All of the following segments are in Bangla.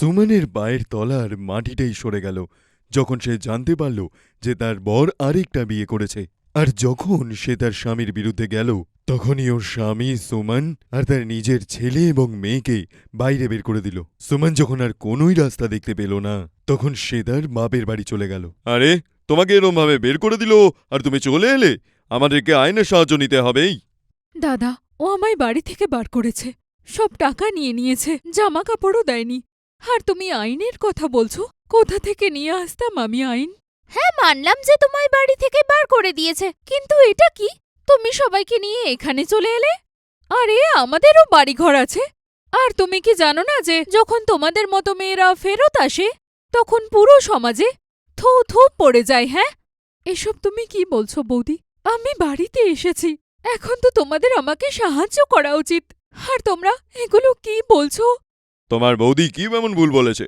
সুমনের পায়ের তলার মাটিটাই সরে গেল যখন সে জানতে পারল যে তার বর আরেকটা বিয়ে করেছে। আর যখন সে তার স্বামীর বিরুদ্ধে গেল তখনই ওর স্বামী সুমন আর তার নিজের ছেলে এবং মেয়েকে বাইরে বের করে দিল। সুমন যখন আর কোনোই রাস্তা দেখতে পেল না তখন সে তার বাপের বাড়ি চলে গেল। আরে তোমাকে এরমভাবে বের করে দিল আর তুমি চলে এলে? আমাদেরকে আইনের সাহায্য নিতে হবেই। দাদা ও আমায় বাড়ি থেকে বার করেছে। সব টাকা নিয়ে নিয়েছে জামা কাপড়ও দেয়নি। আর তুমি আইনের কথা বলছো? কোথা থেকে নিয়ে আসতাম আমি আইন? হ্যাঁ মানলাম যে তোমায় বাড়ি থেকে বার করে দিয়েছে। কিন্তু এটা কি? তুমি সবাইকে নিয়ে এখানে চলে এলে? আরে, আমাদেরও বাড়িঘর আছে। আর তুমি কি জানো না যে যখন তোমাদের মতো মেয়েরা ফেরত আসে, তখন পুরো সমাজে থু থু পড়ে যায় হ্যাঁ? এসব তুমি কি বলছো বৌদি? আমি বাড়িতে এসেছি। এখন তো তোমাদের আমাকে সাহায্য করা উচিত। আর তোমরা এগুলো কি বলছো? তোমার বৌদি কি এমন ভুল বলেছে?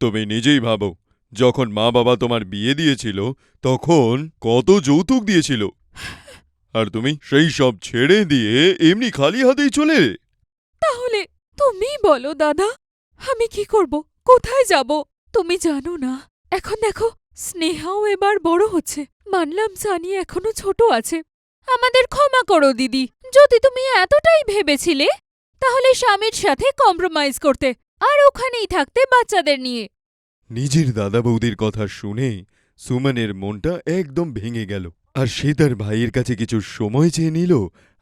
তুমি নিজেই ভাবো, যখন মা বাবা তোমার বিয়ে দিয়েছিল, তখন কত যৌতুক দিয়েছিল। আর তুমি সেই সব ছেড়ে দিয়ে এমনি খালি হাতেই চলে? তাহলে তুমি বলো, দাদা, আমি কি করব? কোথায় যাব? তুমি জানো না। এখন দেখো, স্নেহাও এবার বড় হচ্ছে। মানলাম সানি এখনও ছোট আছে। আমাদের ক্ষমা করো, দিদি। যদি তুমি এতটাই ভেবেছিলে তাহলে স্বামীর সাথে কম্প্রোমাইজ করতে আর ওখানেই থাকতে বাচ্চাদের নিয়ে। নিজের দাদা বৌদির কথা শুনে সুমনের মনটা একদম ভেঙে গেল আর সে তার ভাইয়ের কাছে কিছু সময় চেয়ে নিল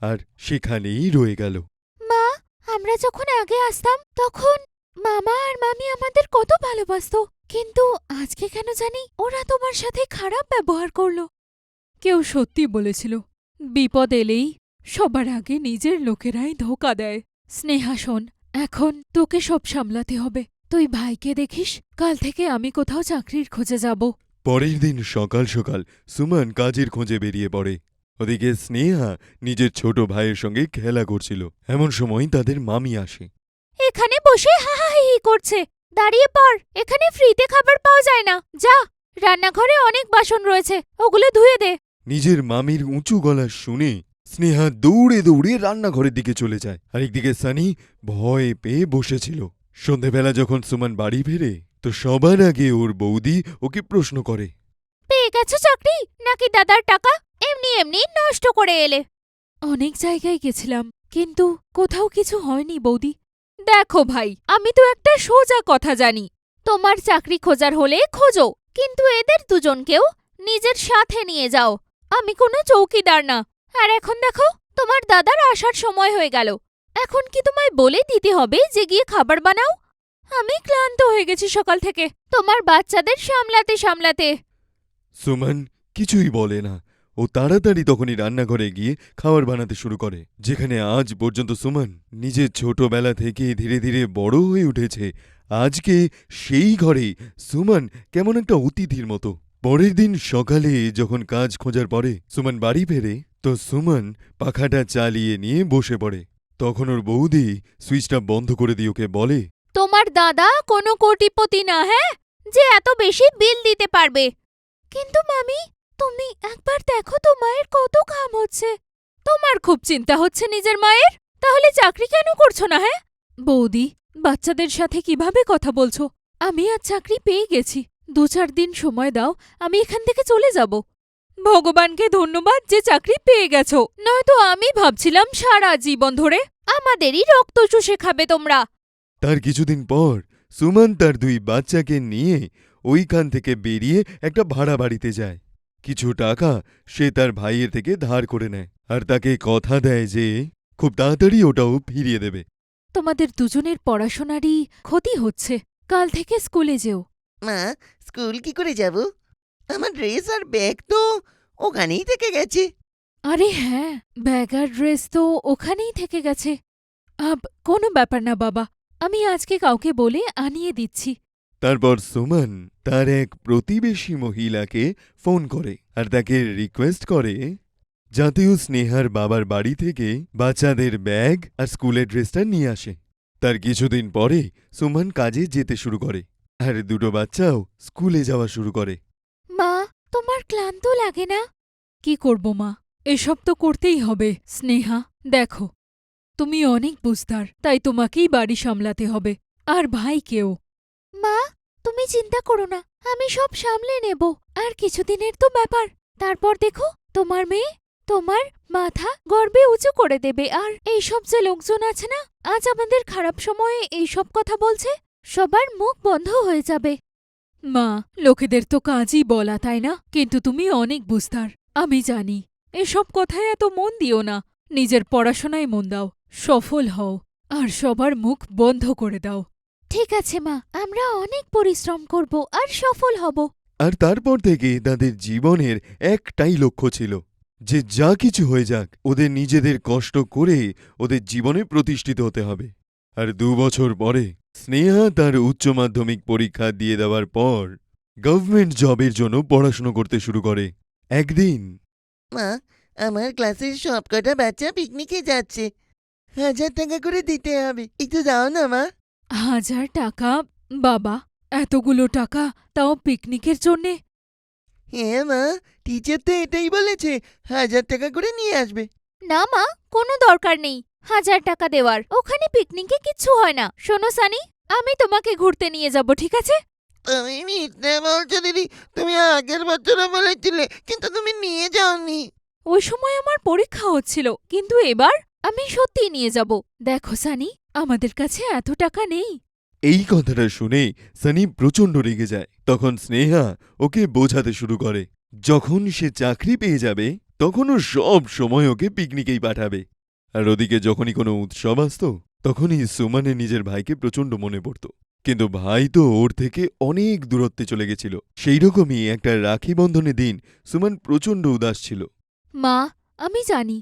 আর সেখানেই রয়ে গেল। মা আমরা যখন আগে আসতাম তখন মামা আর মামি আমাদের কত ভালোবাসতো কিন্তু আজকে কেন জানি ওরা তোমার সাথে খারাপ ব্যবহার করল। কেউ সত্যি বলেছিল বিপদ এলেই সবার আগে নিজের লোকেরাই ধোকা দেয়। স্নেহা শোন এখন তোকে সব সামলাতে হবে। তুই ভাইকে দেখিস কাল থেকে আমি কোথাও চাকরির খোঁজে যাব। পরের দিন সকাল সকাল সুমন কাজের খোঁজে বেরিয়ে পড়ে। ওদিকে স্নেহা নিজের ছোট ভাইয়ের সঙ্গে খেলা করছিল। এমন সময় তাদের মামি আসে। এখানে বসে হাহাহি করছে। দাঁড়িয়ে পড় এখানে ফ্রিতে খাবার পাওয়া যায় না। যা রান্নাঘরে অনেক বাসন রয়েছে ওগুলো ধুয়ে দে। নিজের মামির উঁচু গলা শুনে স্নেহা দৌড়ে দৌড়ে রান্নাঘরের দিকে চলে যায়। আর একদিকে সানি ভয় পেয়ে বসেছিল সন্ধেবেলা যখন সুমন বাড়ি ফেরে, তো সবার আগে ওর বৌদি ওকে প্রশ্ন করে। পেয়ে গেছো চাকরি? নাকি দাদার টাকা? এমনি এমনি নষ্ট করে এলে। অনেক জায়গায় গেছিলাম, কিন্তু কোথাও কিছু হয়নি বৌদি। দেখো ভাই, আমি তো একটা সোজা কথা জানি। তোমার চাকরি খোঁজার হলে খোঁজো, কিন্তু এদের দুজনকেও নিজের সাথে নিয়ে যাও। আমি কোনো চৌকিদার না। আর এখন দেখো, তোমার দাদার আসার সময় হয়ে গেল। এখন কি তোমায় বলে দিতে হবে যে গিয়ে খাবার বানাও? আমি ক্লান্ত হয়ে গেছি সকাল থেকে, তোমার বাচ্চাদের সামলাতে সামলাতে। সুমন, কিছুই বলে না। ও তাড়াতাড়ি তখনই রান্নাঘরে গিয়ে খাবার বানাতে শুরু করে, যেখানে আজ পর্যন্ত সুমন নিজের ছোটবেলা থেকে ধীরে ধীরে বড় হয়ে উঠেছে। আজকে সেই ঘরেই সুমন কেমন একটা অতিথির মতো। পরের দিন সকালে যখন কাজ খোঁজার পরে সুমন বাড়ি ফেরে তো সুমন পাখাটা চালিয়ে নিয়ে বসে পড়ে। তখন ওর বৌদি সুইচটা বন্ধ করে দিয়ে ওকে বলে, তোমার দাদা কোনো কোটিপতি না হ্যাঁ? যে এত বেশি বিল দিতে পারবে। কিন্তু মামি, তুমি একবার দেখো তো মায়ের কত কাম হচ্ছে। তোমার খুব চিন্তা হচ্ছে নিজের মায়ের? তাহলে চাকরি কেন করছ না হ্যাঁ? বৌদি, বাচ্চাদের সাথে কীভাবে কথা বলছো? আমি আর চাকরি পেয়ে গেছি। দু চার দিন সময় দাও, আমি এখান থেকে চলে যাব। ভগবানকে ধন্যবাদ যে চাকরি পেয়ে গেছো। নয়তো আমি ভাবছিলাম সারা জীবন ধরে আমাদেরই রক্ত চুষে খাবে তোমরা। তার কিছুদিন পর সুমন তার দুই বাচ্চাকে নিয়ে ওইখান থেকে বেরিয়ে একটা ভাড়া বাড়িতে যায়। কিছু টাকা সে তার ভাইয়ের থেকে ধার করে নেয় আর তাকে কথা দেয় যে খুব তাড়াতাড়ি ওটাও ফিরিয়ে দেবে। তোমাদের দুজনের পড়াশোনারই ক্ষতি হচ্ছে। কাল থেকে স্কুলে যেও। মা স্কুল কি করে যাব? আমার ড্রেস আর ব্যাগ তো ওখানেই থেকে গেছে। আরে হ্যাঁ ব্যাগ আর ড্রেস তো ওখানেই থেকে গেছে। আব কোনো ব্যাপার না বাবা আমি আজকে কাউকে বলে আনিয়ে দিচ্ছি। তারপর সুমন তার এক প্রতিবেশী মহিলাকে ফোন করে আর তাকে রিকোয়েস্ট করে যাতে ও স্নেহার বাবার বাড়ি থেকে বাচ্চাদের ব্যাগ আর স্কুলের ড্রেসটা নিয়ে আসে। তার কিছুদিন পরে সুমন কাজে যেতে শুরু করে আর দুটো বাচ্চাও স্কুলে যাওয়া শুরু করে। তোমার ক্লান্ত লাগে না? কি করব মা? এসব তো করতেই হবে, স্নেহা। দেখো, তুমি অনেক বুঝতার তাই তোমাকেই বাড়ি সামলাতে হবে। আর ভাইকেও মা, তুমি চিন্তা করো না, আমি সব সামলে নেব। আর কিছুদিনের তো ব্যাপার। তারপর দেখো, তোমার মেয়ে, তোমার মাথা গর্বে উঁচু করে দেবে। আর এইসব যে লোকজন আছে না, আজ আমাদের খারাপ সময়ে এইসব কথা বলছে, সবার মুখ বন্ধ হয়ে যাবে। মা লোকেদের তো কাজই বলা তাই না? কিন্তু তুমি অনেক বুঝতার আমি জানি। এসব কথায় এত মন দিও না নিজের পড়াশোনায় মন দাও সফল হও আর সবার মুখ বন্ধ করে দাও। ঠিক আছে মা আমরা অনেক পরিশ্রম করব আর সফল হব। আর তারপর থেকে তাদের জীবনের একটাই লক্ষ্য ছিল যে যা কিছু হয়ে যাক ওদের নিজেদের কষ্ট করে ওদের জীবনে প্রতিষ্ঠিত হতে হবে। আর দু বছর পরে স্নেহা তার উচ্চ মাধ্যমিক পরীক্ষা দিয়ে দেওয়ার পর গভর্নমেন্ট জবের জন্য পড়াশুনো করতে শুরু করে। একদিন মা আমার ক্লাসের সবকটা বাচ্চা পিকনিকে যাচ্ছে। হাজার টাকা করে দিতে হবে। একটু দাও না মা। হাজার টাকা? বাবা এতগুলো টাকা তাও পিকনিকের জন্যে? হ্যাঁ মা টিচার তো এটাই বলেছে হাজার টাকা করে নিয়ে আসবে। না মা কোনো দরকার নেই। হাজার টাকা দেওয়ার। ওখানে পিকনিকে কিচ্ছু হয় না। শোনো সানি আমি তোমাকে ঘুরতে নিয়ে যাব ঠিক আছে? তুমি মিথ্যে বলছো দিদি। তুমি আগের বছরও বলেছিলে কিন্তু তুমি নিয়ে যাওনি। ওই সময় আমার পরীক্ষা হচ্ছিল কিন্তু এবার আমি সত্যিই নিয়ে যাব। দেখো সানি আমাদের কাছে এত টাকা নেই। এই কথাটা শুনে সানি প্রচণ্ড রেগে যায়। তখন স্নেহা ওকে বোঝাতে শুরু করে। যখন সে চাকরি পেয়ে যাবে তখন ও সব সময় ওকে পিকনিকেই পাঠাবে। আর ওদিকে যখনই কোনো উৎসব আসত, তখনই সুমানের নিজের ভাইকে প্রচণ্ড মনে পড়ত। কিন্তু ভাই তো ওর থেকে অনেক দূরত্বে চলে গেছিল। সেই রকমই একটা রাখি বন্ধনের দিন সুমান প্রচণ্ড উদাস ছিল। মা, আমি জানি,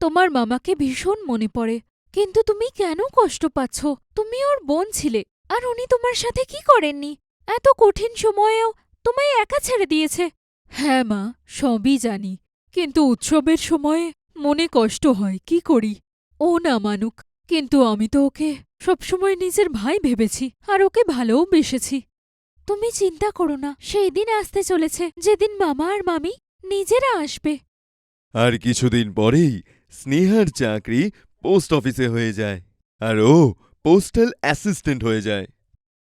তোমার মামাকে ভীষণ মনে পড়ে, কিন্তু তুমি কেন কষ্ট পাচ্ছ? তুমি ওর বোন ছিলে, আর উনি তোমার সাথে কি করেননি? এত কঠিন সময়েও তোমায় একা ছেড়ে দিয়েছে। হ্যাঁ মা, সবই জানি, কিন্তু উৎসবের সময়ে মনে কষ্ট হয় কি করি? ও না মানুক কিন্তু আমি তো ওকে সবসময় নিজের ভাই ভেবেছি আর ওকে ভালোও বেসেছি। তুমি চিন্তা করো না সেই দিন আসতে চলেছে যেদিন মামা আর মামি নিজেরা আসবে। আর কিছুদিন পরেই স্নেহার চাকরি পোস্ট অফিসে হয়ে যায় আর ও পোস্টাল অ্যাসিস্ট্যান্ট হয়ে যায়।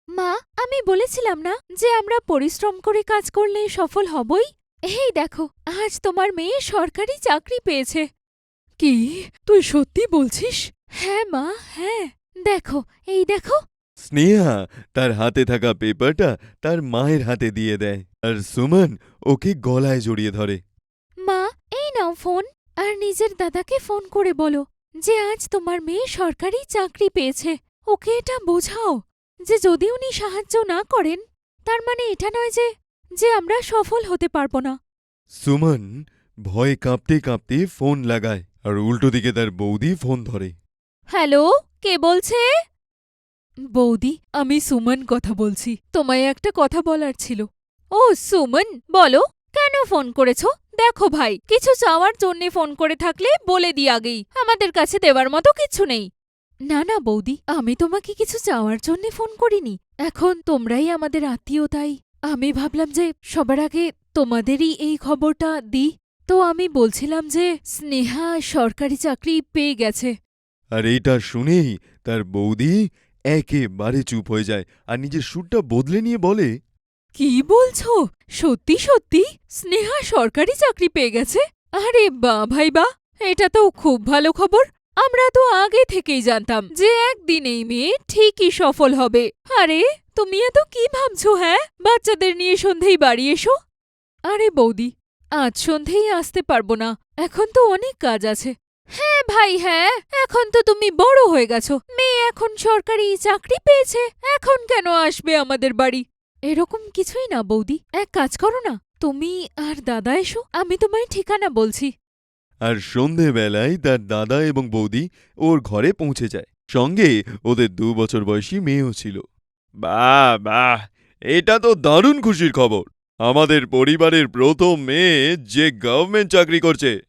মা আমি বলেছিলাম না যে আমরা পরিশ্রম করে কাজ করলে সফল হবই? এই দেখো আজ তোমার মেয়ে সরকারি চাকরি পেয়েছে। কি? তুই সত্যি বলছিস? হ্যাঁ মা হ্যাঁ। দেখো এই দেখো। স্নেহা তার হাতে থাকা পেপারটা তার মায়ের হাতে দিয়ে দেয়। আর সুমন ওকে গলায় জড়িয়ে ধরে। মা এই নাও ফোন। আর নিজের দাদাকে ফোন করে বলো যে আজ তোমার মেয়ে সরকারি চাকরি পেয়েছে। ওকে এটা বোঝাও যে যদি উনি সাহায্য না করেন তার মানে এটা নয় যে যে আমরা সফল হতে পারব না। সুমন ভয়ে কাঁপতে কাঁপতে ফোন লাগায় আর উল্টো দিকে তার বৌদি ফোন ধরে। হ্যালো কে বলছে? বৌদি আমি সুমন কথা বলছি। তোমায় একটা কথা বলার ছিল। ও সুমন বলো কেন ফোন করেছ? দেখো ভাই কিছু চাওয়ার জন্যে ফোন করে থাকলে বলে দি আগেই আমাদের কাছে দেওয়ার মতো কিছু নেই। না না বৌদি আমি তোমাকে কিছু চাওয়ার জন্যে ফোন করিনি। এখন তোমরাই আমাদের আত্মীয় তাই। আমি ভাবলাম যে সবার আগে তোমাদেরই এই খবরটা দিই। তো আমি বলছিলাম যে স্নেহা সরকারি চাকরি পেয়ে গেছে। আর এইটা শুনেই তার বৌদি একেবারে চুপ হয়ে যায় আর নিজের সুরটা বদলে নিয়ে বলে কি বলছো? সত্যি সত্যি? স্নেহা সরকারি চাকরি পেয়ে গেছে? আরে বা ভাই বা এটা তো খুব ভালো খবর। আমরা তো আগে থেকেই জানতাম যে একদিন এই মেয়ে ঠিকই সফল হবে। আরে, তুমি এত কি ভাবছ হ্যাঁ? বাচ্চাদের নিয়ে সন্ধেই বাড়ি এসো। আরে বৌদি, আজ সন্ধেই আসতে পারব না। এখন তো অনেক কাজ আছে। হ্যাঁ ভাই হ্যাঁ এখন তো তুমি বড় হয়ে গেছো। মেয়ে এখন সরকারি চাকরি পেয়েছে, এখন কেন আসবে আমাদের বাড়ি? এরকম কিছুই না বৌদি। এক কাজ করো না, তুমি আর দাদা এসো, আমি তোমায় ঠিকানা বলছি। আর সন্ধেবেলায় তার দাদা এবং বৌদি ওর ঘরে পৌঁছে যায়। সঙ্গে ওদের দু বছর বয়সী মেয়েও ছিল। বাহ বাহ, এটা তো দারুণ খুশির খবর। আমাদের পরিবারের প্রথম মেয়ে যে গভর্নমেন্ট চাকরি করছে।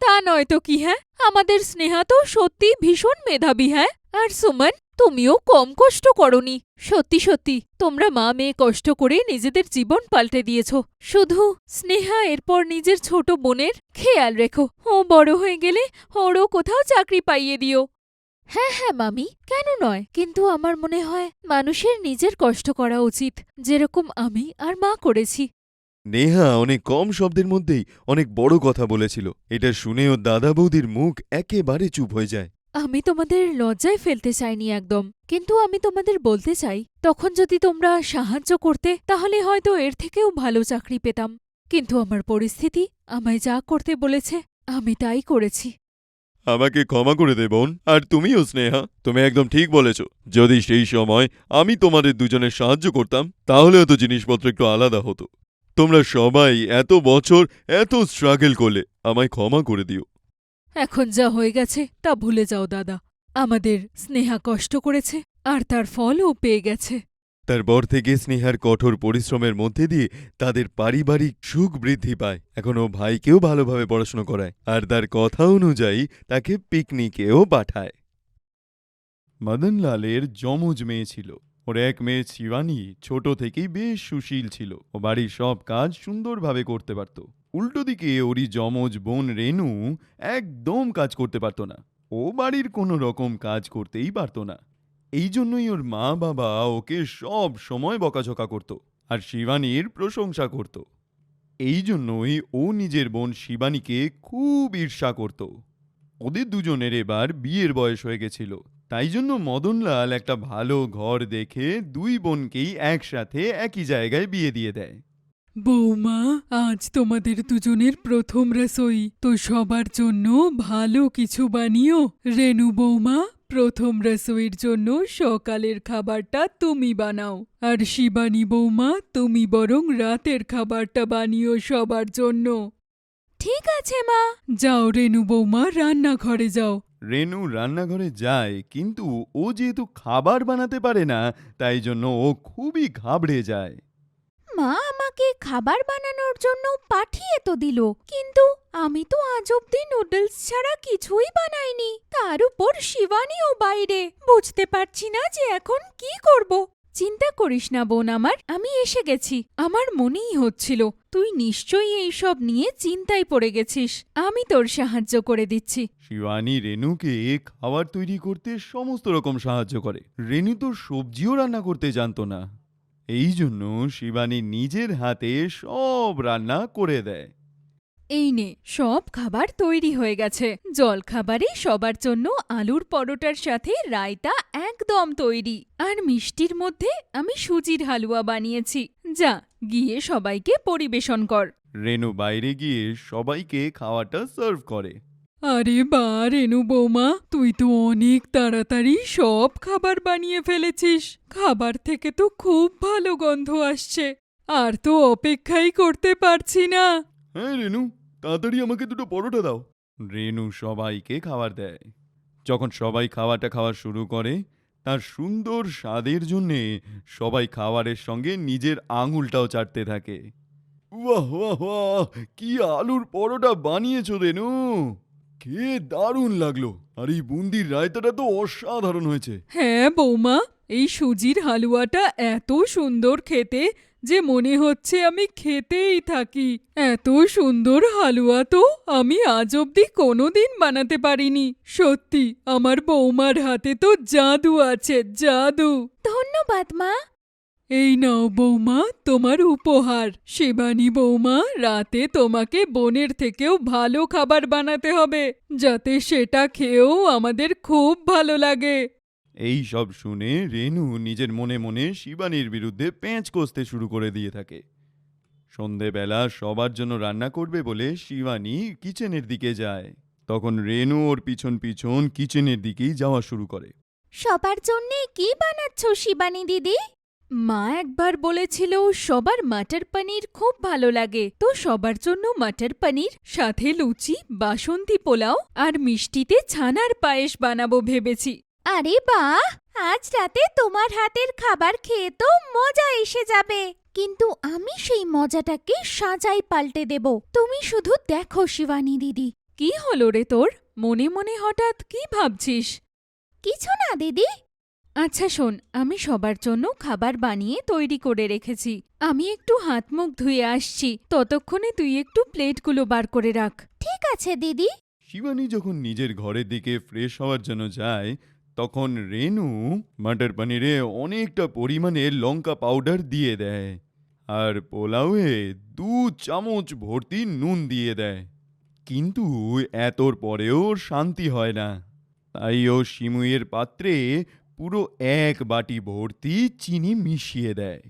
তা নয় তো কি হ্যাঁ? আমাদের স্নেহা তো সত্যি ভীষণ মেধাবী হ্যাঁ? আর সুমন? তুমিও কম কষ্ট করনি। সত্যি সত্যি, তোমরা মা মেয়ে কষ্ট করে নিজেদের জীবন পাল্টে দিয়েছ। শুধু স্নেহা, এরপর নিজের ছোট বোনের খেয়াল রেখো। ও বড় হয়ে গেলে ওরও কোথাও চাকরি পাইয়ে দিও। হ্যাঁ হ্যাঁ মামি, কেন নয়? কিন্তু আমার মনে হয় মানুষের নিজের কষ্ট করা উচিত, যেরকম আমি আর মা করেছি। নেহা অনেক কম শব্দের মধ্যেই অনেক বড় কথা বলেছিল। এটা শুনে ওর দাদা বৌদির মুখ একেবারে চুপ হয়ে যায়। আমি তোমাদের লজ্জায় ফেলতে চাইনি একদম, কিন্তু আমি তোমাদের বলতে চাই, তখন যদি তোমরা সাহায্য করতে, তাহলে হয়তো এর থেকেও ভালো চাকরি পেতাম। কিন্তু আমার পরিস্থিতি আমায় যা করতে বলেছে, আমি তাই করেছি। আমাকে ক্ষমা করে দে বোন, আর তুমিও স্নেহা, তুমি একদম ঠিক বলেছ। যদি সেই সময় আমি তোমাদের দুজনের সাহায্য করতাম তাহলে হয়তো জিনিসপত্র একটু আলাদা হতো। তোমরা সবাই এত বছর এত স্ট্রাগল করলে, আমায় ক্ষমা করে দিও। এখন যা হয়ে গেছে তা ভুলে যাও, দাদা। আমাদের স্নেহা কষ্ট করেছে আর তার ফলও পেয়ে গেছে। তার তারপর থেকে স্নেহার কঠোর পরিশ্রমের মধ্যে দিয়ে তাদের পারিবারিক সুখ বৃদ্ধি পায়। এখন ও ভাইকেও ভালোভাবে পড়াশোনা করায় আর তার কথা অনুযায়ী তাকে পিকনিকেও পাঠায়। মদনলালের যমজ মেয়ে ছিল। ওর এক মেয়ে শিবানী ছোট থেকেই বেশ সুশীল ছিল। ও বাড়ির সব কাজ সুন্দরভাবে করতে পারত। উল্টো দিকে ওরই যমজ বোন রেনু একদম কাজ করতে পারত না। ও বাড়ির কোনো রকম কাজ করতেই পারত না। এই জন্যই ওর মা বাবা ওকে সব সময় বকাঝকা করত আর শিবানীর প্রশংসা করত। এই জন্যই ও নিজের বোন শিবানীকে খুব ঈর্ষা করত। ওদের দুজনের এবার বিয়ের বয়স হয়ে গেছিল। তাই জন্য মদনলাল একটা ভালো ঘর দেখে দুই বোনকেই একসাথে একই জায়গায় বিয়ে দিয়ে দেয়। বৌমা আজ তোমাদের দুজনের প্রথম রসোই। তো সবার জন্য ভালো কিছু বানিও। রেনু বৌমা প্রথম রসোইয়ের জন্য সকালের খাবারটা তুমি বানাও। আর শিবানী বৌমা তুমি বরং রাতের খাবারটা বানিও সবার জন্য। ঠিক আছে মা। যাও রেনু বৌমা রান্নাঘরে যাও। রেনু রান্নাঘরে যায় কিন্তু ও যেহেতু খাবার বানাতে পারে না তাই জন্য ও খুবই ঘাবড়ে যায়। আমাকে খাবার বানানোর জন্য পাঠিয়ে তো দিল, কিন্তু আমি তো আজ অব্দি নুডলস ছাড়া কিছুই বানাইনি। তার উপর শিবানীও বাইরে। বুঝতে পারছি না যে এখন কি করব। চিন্তা করিস না বোন আমার, আমি এসে গেছি। আমার মনেই হচ্ছিল, তুই নিশ্চয়ই এইসব নিয়ে চিন্তায় পড়ে গেছিস। আমি তোর সাহায্য করে দিচ্ছি। শিবানী রেনুকে খাবার তৈরি করতে সমস্ত রকম সাহায্য করে। রেনু তো সবজিও রান্না করতে জানতো না। এই জন্য শিবানী নিজের হাতে সব রান্না করে দেয়। এই নে সব খাবার তৈরি হয়ে গেছে। জলখাবারে সবার জন্য আলুর পরোটার সাথে রায়তা একদম তৈরি। আর মিষ্টির মধ্যে আমি সুজির হালুয়া বানিয়েছি। যা গিয়ে সবাইকে পরিবেশন কর। রেনু বাইরে গিয়ে সবাইকে খাওয়াটা সার্ভ করে। আরে বা রেনু বৌমা তুই তো অনেক তাড়াতাড়ি সব খাবার বানিয়ে ফেলেছিস। খাবার থেকে তো খুব ভালো গন্ধ আসছে। আর তো অপেক্ষাই করতে পারছি না। হ্যাঁ রেনু তাড়াতাড়ি আমাকে দুটো পরোটা দাও। রেনু সবাইকে খাবার দেয়। যখন সবাই খাওয়াটা খাওয়া শুরু করে তার সুন্দর স্বাদের জন্যে সবাই খাবারের সঙ্গে নিজের আঙুলটাও চাটতে থাকে। বাহ বাহ কি আলুর পরোটা বানিয়েছো রেনু? কে দারুণ লাগল। আর এই বুন্দির রায়তাটা তো অসাধারণ হয়েছে। হ্যাঁ বৌমা এই সুজির হালুয়াটা এত সুন্দর খেতে যে মনে হচ্ছে আমি খেতেই থাকি। এত সুন্দর হালুয়া তো আমি আজ অব্দি কোনোদিন বানাতে পারিনি। সত্যি আমার বৌমার হাতে তো জাদু আছে জাদু। ধন্যবাদ মা। এই নাও বৌমা তোমার উপহার। শিবানী বৌমা রাতে তোমাকে বোনের থেকেও ভালো খাবার বানাতে হবে যাতে সেটা খেয়েও আমাদের খুব ভালো লাগে। এই সব শুনে রেনু নিজের মনে মনে শিবানীর বিরুদ্ধে পেঁচ কষতে শুরু করে দিয়ে থাকে। সন্ধেবেলা সবার জন্য রান্না করবে বলে শিবানী কিচেনের দিকে যায়। তখন রেনু ওর পিছন পিছন কিচেনের দিকেই যাওয়া শুরু করে। সবার জন্যে কি বানাচ্ছ শিবানী দিদি? মা একবার বলেছিল সবার মাটার পনির খুব ভালো লাগে। তো সবার জন্য মাটার পনির সাথে লুচি বাসন্তী পোলাও আর মিষ্টিতে ছানার পায়েস বানাবো ভেবেছি। আরে বাহ! আজ রাতে তোমার হাতের খাবার খেয়ে তো মজা এসে যাবে। কিন্তু আমি সেই মজাটাকে সাজাই পাল্টে দেব। তুমি শুধু দেখো শিবানী দিদি। কি হলো রে তোর? মনে মনে হঠাৎ কি ভাবছিস? কিছু না দিদি আচ্ছা শোন আমি সবার জন্য খাবার বানিয়ে তৈরি করে রেখেছি। আমি একটু হাত মুখ ধুয়ে আসছি। ততক্ষণে তুই একটু প্লেটগুলো বার করে রাখ। ঠিক আছে দিদি। শিবানী যখন নিজের ঘরের দিকে ফ্রেশ হওয়ার জন্য যায় তখন রেনু মাটার পনিরে অনেকটা পরিমাণে লঙ্কা পাউডার দিয়ে দেয় আর পোলাওয়ে দু চামচ ভর্তি নুন দিয়ে দেয়। কিন্তু এতর পরেও ওর শান্তি হয় না। তাই ও শিমুয়ের পাত্রে পুরো এক বাটি ভর্তি চিনি মিশিয়ে দেয়।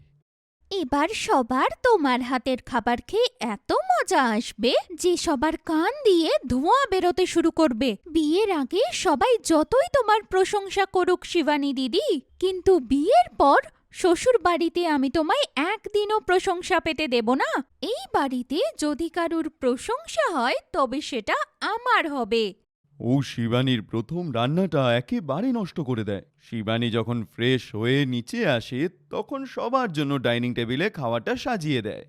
এবার সবার তোমার হাতের খাবার খেয়ে এত মজা আসবে যে সবার কান দিয়ে ধোঁয়া বেরোতে শুরু করবে। বিয়ের আগে সবাই যতই তোমার প্রশংসা করুক শিবানী দিদি, কিন্তু বিয়ের পর শ্বশুর বাড়িতে আমি তোমায় একদিনও প্রশংসা পেতে দেব না। এই বাড়িতে যদি কারুর প্রশংসা হয়, তবে সেটা আমার হবে। ও শিবানীর প্রথম রান্নাটা একেবারে নষ্ট করে দেয়। শিবানী যখন ফ্রেশ হয়ে নিচে আসে তখন সবার জন্য ডাইনিং টেবিলে খাওয়াটা সাজিয়ে দেয়।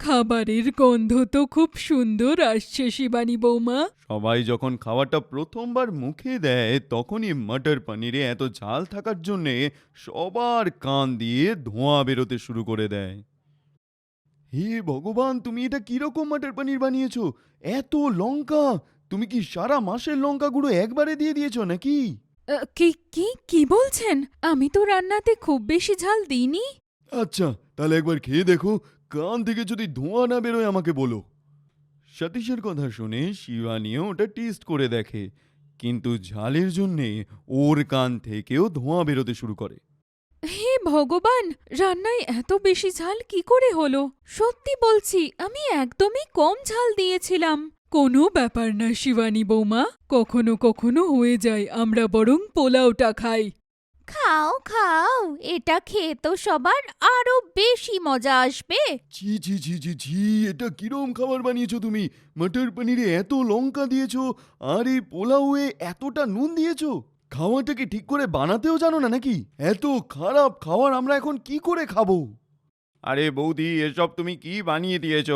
খাবারের গন্ধ তো খুব সুন্দর আসছে শিবানী বৌমা। সবাই যখন খাওয়াটা প্রথমবার মুখে দেয় তখনই মটর পনিরে এত ঝাল থাকার জন্যে সবার কান দিয়ে ধোঁয়া বেরোতে শুরু করে দেয়। হে ভগবান তুমি এটা কীরকম মটর পনির বানিয়েছো? এত লঙ্কা! তুমি কি সারা মাসের লঙ্কা গুঁড়ো একবারে দিয়ে দিয়েছ নাকি? কি কি কি বলছেন? আমি তো রান্নাতে খুব বেশি ঝাল দিইনি। আচ্ছা তাহলে একবার খেয়ে দেখো কান থেকে যদি ধোঁয়া না বেরোয় আমাকে বলো। সতীশের কথা শুনে শিবানীও ওটা টেস্ট করে দেখে কিন্তু ঝালের জন্যে ওর কান থেকেও ধোঁয়া বেরোতে শুরু করে। হে ভগবান রান্নায় এত বেশি ঝাল কি করে হলো? সত্যি বলছি আমি একদমই কম ঝাল দিয়েছিলাম। কোনো ব্যাপার না শিবানী বৌমা। কখনো কখনো হয়ে যায় আমরা বরং পোলাওটা খাই। খাও খাও এটা খেয়ে তো সবার আরও বেশি মজা আসবে। ছি ছি ছি ছি ছি এটা কিরম খাবার বানিয়েছো তুমি? মটর পনিরে এত লঙ্কা দিয়েছ আর এই পোলাওয়ে এতটা নুন দিয়েছ? খাওয়াটাকে ঠিক করে বানাতেও জানো না নাকি? এত খারাপ খাবার আমরা এখন কি করে খাব? আরে বৌদি এসব তুমি কি বানিয়ে দিয়েছ?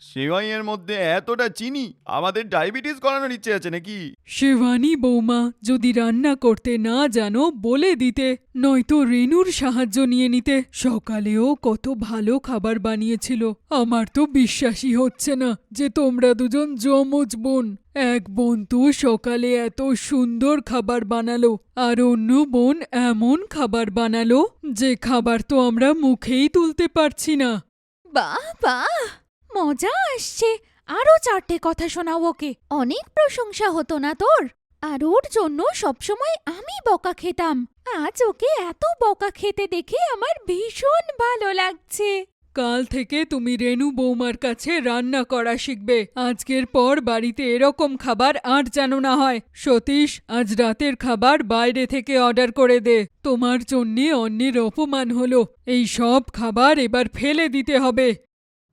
সেওয়াইয়ের মধ্যে এতটা চিনি আমাদের ডায়াবেটিস করানোর ইচ্ছে আছে নাকি? শিবানী বৌমা যদি রান্না করতে না জানো বলে দিতে নয়তো রেনুর সাহায্য নিয়ে নিতে। সকালেও কত ভালো খাবার বানিয়েছিল আমার তো বিশ্বাসই হচ্ছে না যে তোমরা দুজন যমজ বোন। এক বোন তো সকালে এত সুন্দর খাবার বানালো, আর অন্য বোন এমন খাবার বানালো যে খাবার তো আমরা মুখেই তুলতে পারছি না। বাহ বাহ! মজা আসছে। আরও চারটে কথা শোনাও ওকে। অনেক প্রশংসা হতো না তোর? আর ওর জন্য সবসময় আমি বকা খেতাম। আজ ওকে এত বকা খেতে দেখে আমার ভীষণ ভালো লাগছে। কাল থেকে তুমি রেনু বৌমার কাছে রান্না করা শিখবে। আজকের পর বাড়িতে এরকম খাবার আর যেন না হয়। সতীশ, আজ রাতের খাবার বাইরে থেকে অর্ডার করে দে। তোমার জন্যে অন্যের অপমান হলো। এই সব খাবার এবার ফেলে দিতে হবে।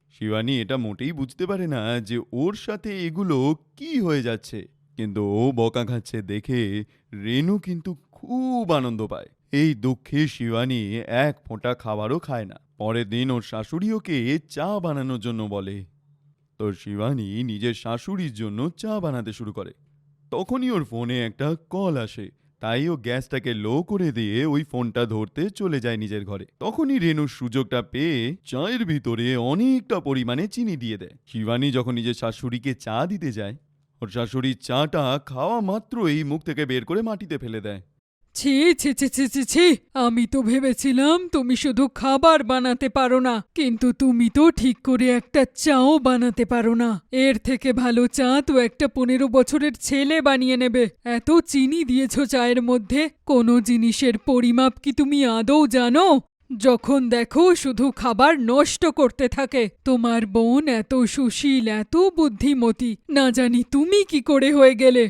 শিবানী এটা মোটেই বুঝতে পারে না যে ওর সাথে এগুলো কি হয়ে যাচ্ছে। কিন্তু ও বকা খাচ্ছে দেখে রেনু কিন্তু খুব আনন্দ পায়। এই দুঃখে শিবানী এক ফোঁটা খাবারও খায় না। পরের দিন ওর শাশুড়ি ওকে চা বানানোর জন্য বলে। তো শিবানী নিজের শাশুড়ির জন্য চা বানাতে শুরু করে। তখনই ওর ফোনে একটা কল আসে। তাই ও গ্যাসটাকে লো করে দিয়ে ওই ফোনটা ধরতে চলে যায় নিজের ঘরে। তখনই রেনুর সুযোগটা পেয়ে চায়ের ভিতরে অনেকটা পরিমাণে চিনি দিয়ে দেয়। শিবানী যখন নিজের শাশুড়িকে চা দিতে যায়, ওর শাশুড়ি চাটা খাওয়া মাত্রই মুখ থেকে বের করে মাটিতে ফেলে দেয়। ছি ছি ছি ছি ছি ছি। আমি তো ভেবেছিলাম তুমি শুধু খাবার বানাতে পারো না, কিন্তু তুমি তো ঠিক করে একটা চাও বানাতে পারো না। এর থেকে ভালো চা তো একটা পনেরো বছরের ছেলে বানিয়ে নেবে। এত চিনি দিয়েছ চায়ের মধ্যে, কোনো জিনিসের পরিমাপ কি তুমি আদৌ জানো? যখন দেখো শুধু খাবার নষ্ট করতে থাকে, তোমার বোন এত সুশীল, এত বুদ্ধিমতী, না জানি তুমি কি করে হয়ে গেলে।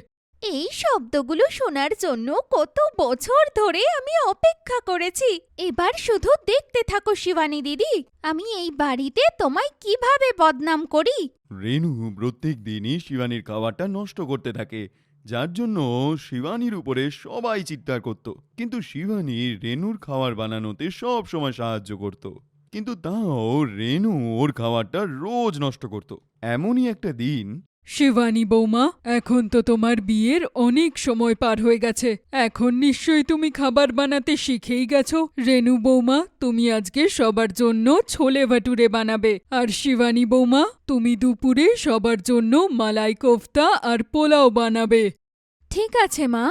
এই শব্দগুলো শোনার জন্য কত বছর ধরে আমি অপেক্ষা করেছি। এবার শুধু দেখতে থাকো শিবানী দিদি, আমি এই বাড়িতে তোমায় কীভাবে বদনাম করি? রেনু প্রত্যেক দিনই শিবানীর খাবারটা নষ্ট করতে থাকে, যার জন্য শিবানীর উপরে সবাই চিৎকার করত। কিন্তু শিবানী রেনুর খাবার বানানোতে সব সময় সাহায্য করত। কিন্তু তাও রেনু ওর খাবারটা রোজ নষ্ট করত। এমনই একটা দিন শিবানী বৌমা এখন তো তোমার বিয়ের অনেক সময় পার হয়ে গেছে। এখন নিশ্চয়ই তুমি খাবার বানাতে শিখেই গেছো। রেনু বৌমা তুমি আজকে সবার জন্য ছোলে ভাটুরে বানাবে। আর শিবানী বৌমা তুমি দুপুরে সবার জন্য মালাই কোফতা আর পোলাও বানাবে। ঠিক আছে মা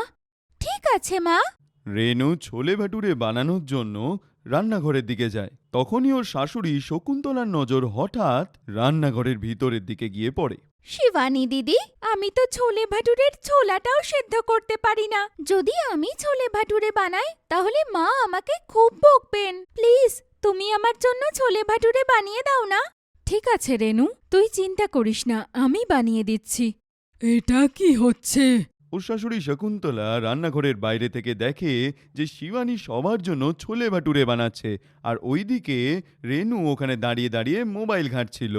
ঠিক আছে মা। রেনু ছোলে ভাটুরে বানানোর জন্য রান্নাঘরের দিকে যায়। তখনই ওর শাশুড়ি শকুন্তলার নজর হঠাৎ রান্নাঘরের ভিতরের দিকে গিয়ে পড়ে। শিবানী দিদি আমি তো ছোলে ভাটুরের ছোলাটাও সেদ্ধ করতে পারি না। যদি আমি ছোলে ভাটুরে বানাই তাহলে মা আমাকে খুব বকবেন। প্লিজ তুমি আমার জন্য ছোলে ভাটুরে বানিয়ে দাও না। ঠিক আছে রেনু তুই চিন্তা করিস না আমি বানিয়ে দিচ্ছি। এটা কি হচ্ছে? ওর শাশুড়ি শকুন্তলা রান্নাঘরের বাইরে থেকে দেখে যে শিবানী সবার জন্য ছোলে ভাটুরে বানাচ্ছে আর ওইদিকে রেনু ওখানে দাঁড়িয়ে দাঁড়িয়ে মোবাইল ঘাঁটছিল।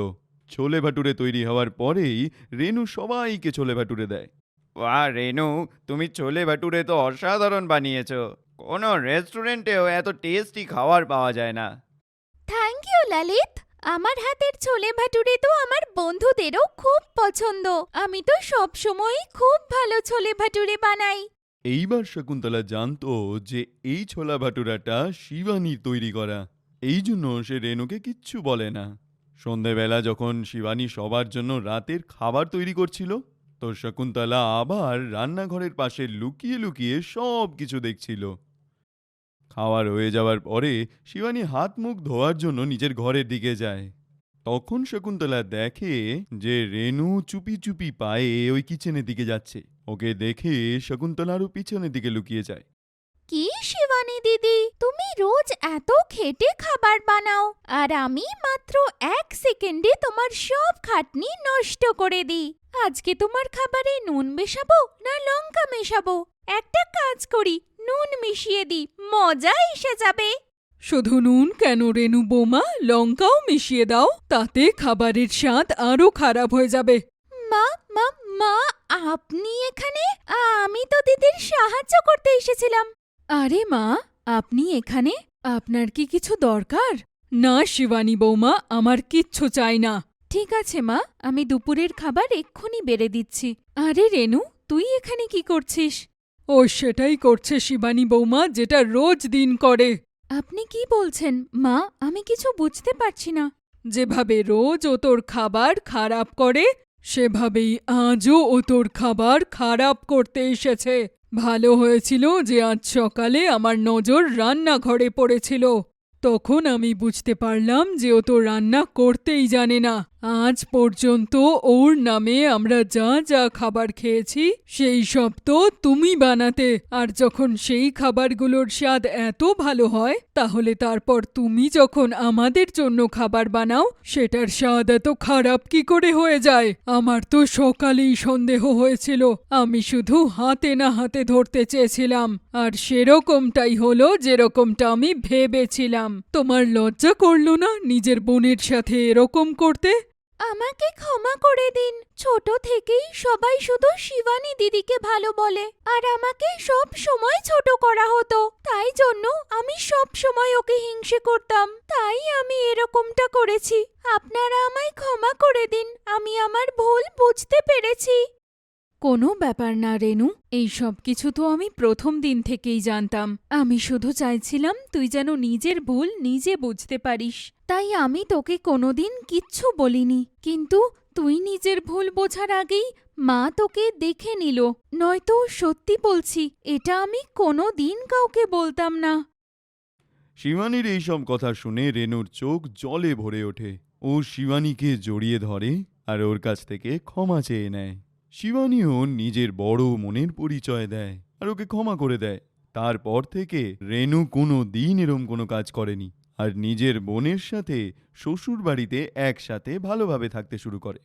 ছোলে ভাটুরে তৈরি হওয়ার পরেই রেনু সবাইকে ছোলে ভাটুরে দেয়। বাহ রেনু তুমি ছোলে ভাটুরে তো অসাধারণ বানিয়েছো। কোনো রেস্টুরেন্টেও এত টেস্টি খাবার পাওয়া যায় না। থ্যাংক ইউ ললিত আমার হাতের ছোলে ভাটুরে তো আমার বন্ধুদেরও খুব পছন্দ। আমি তো সব সময়ই খুব ভালো ছোলে ভাটুরে বানাই। এইবার শকুন্তলা জানতো যে এই ছোলা ভাটুরাটা শিবানীর তৈরি করা। এই জন্য সে রেনুকে কিচ্ছু বলে না। সন্ধেবেলা যখন শিবানী সবার জন্য রাতের খাবার তৈরি করছিল, তো শকুন্তলা আবার রান্নাঘরের পাশে লুকিয়ে লুকিয়ে সব কিছু দেখছিল। খাওয়ার হয়ে যাওয়ার পরে শিবানী হাত মুখ ধোয়ার জন্য নিজের ঘরের দিকে যায়। তখন শকুন্তলা দেখে যে রেনু চুপি চুপি পায়ে ওই কিচেনের দিকে যাচ্ছে। ওকে দেখে শকুন্তলা আরও পিছনের দিকে লুকিয়ে যায়। কি? শিবানী দিদি। তুমি রোজ এত খেটে খাবার বানাও আর আমি মাত্র এক সেকেন্ডে তোমার সব খাটনি নষ্ট করে দিই। আজকে তোমার খাবারে নুন মেশাবো না লঙ্কা মেশাবো? একটা কাজ করি নুন মিশিয়ে দিই মজা এসে যাবে। শুধু নুন কেন রেনু বোমা? লঙ্কাও মিশিয়ে দাও তাতে খাবারের স্বাদ আরও খারাপ হয়ে যাবে। মা মা মা আপনি এখানে? আমি তো দিদির সাহায্য করতে এসেছিলাম। আরে মা আপনি এখানে? আপনার কি কিছু দরকার? না শিবানী বৌমা আমার কিচ্ছু চাই না। ঠিক আছে মা আমি দুপুরের খাবার এক্ষুনি বেড়ে দিচ্ছি। আরে রেনু তুই এখানে কি করছিস? ও সেটাই করছে শিবানী বৌমা যেটা রোজ দিন করে। আপনি কি বলছেন? মা আমি কিছু বুঝতে পারছি না। যেভাবে রোজ ও তোর খাবার খারাপ করে সেভাবেই আজও ও তোর খাবার খারাপ করতে এসেছে। ভালো হয়েছিল যে আজ সকালে আমার নজর রান্নাঘরে পড়েছিল। তখন আমি বুঝতে পারলাম যে ও তো রান্না করতেই জানে না। আজ পর্যন্ত ওর নামে আমরা যা যা খাবার খেয়েছি, সেই সব তো তুমি বানাতে। আর যখন সেই খাবারগুলোর স্বাদ এত ভালো হয়, তাহলে তারপর তুমি যখন আমাদের জন্য খাবার বানাও, সেটার স্বাদ এত খারাপ কি করে হয়ে যায়? আমার তো সকালেই সন্দেহ হয়েছিল। আমি শুধু হাতে না হাতে ধরতে চেয়েছিলাম। আর সেরকমটাই হলো যেরকমটা আমি ভেবেছিলাম। তোমার লজ্জা করল না নিজের বোনের সাথে এরকম করতে? আমাকে ক্ষমা করে দিন। ছোট থেকেই সবাই শুধু শিবানী দিদিকে ভালো বলে, আর আমাকে সব সময় ছোট করা হতো। তাই জন্য আমি সব সময় ওকে হিংসে করতাম। তাই আমি এরকমটা করেছি। আপনারা আমায় ক্ষমা করে দিন। আমি আমার ভুল বুঝতে পেরেছি। কোনো ব্যাপার না, রেনু। এই সব কিছু তো আমি প্রথম দিন থেকেই জানতাম। আমি শুধু চাইছিলাম তুই যেন নিজের ভুল নিজে বুঝতে পারিস। তাই আমি তোকে কোনোদিন কিচ্ছু বলিনি। কিন্তু তুই নিজের ভুল বোঝার আগেই মা তোকে দেখে নিল। নয়তো সত্যি বলছি, এটা আমি কোনো দিন কাউকে বলতাম না। শিবানীর এইসব কথা শুনে রেনুর চোখ জলে ভরে ওঠে। ও শিবানীকে জড়িয়ে ধরে আর ওর কাছ থেকে ক্ষমা চেয়ে নেয়। শিবানীও নিজের বড় মনের পরিচয় দেয় আর ওকে ক্ষমা করে দেয়। তারপর থেকে রেনু কোনো দিন এরম কোনো কাজ করেনি। আর নিজের বোনের সাথে শ্বশুর বাড়িতে একসাথে ভালোভাবে থাকতে শুরু করে।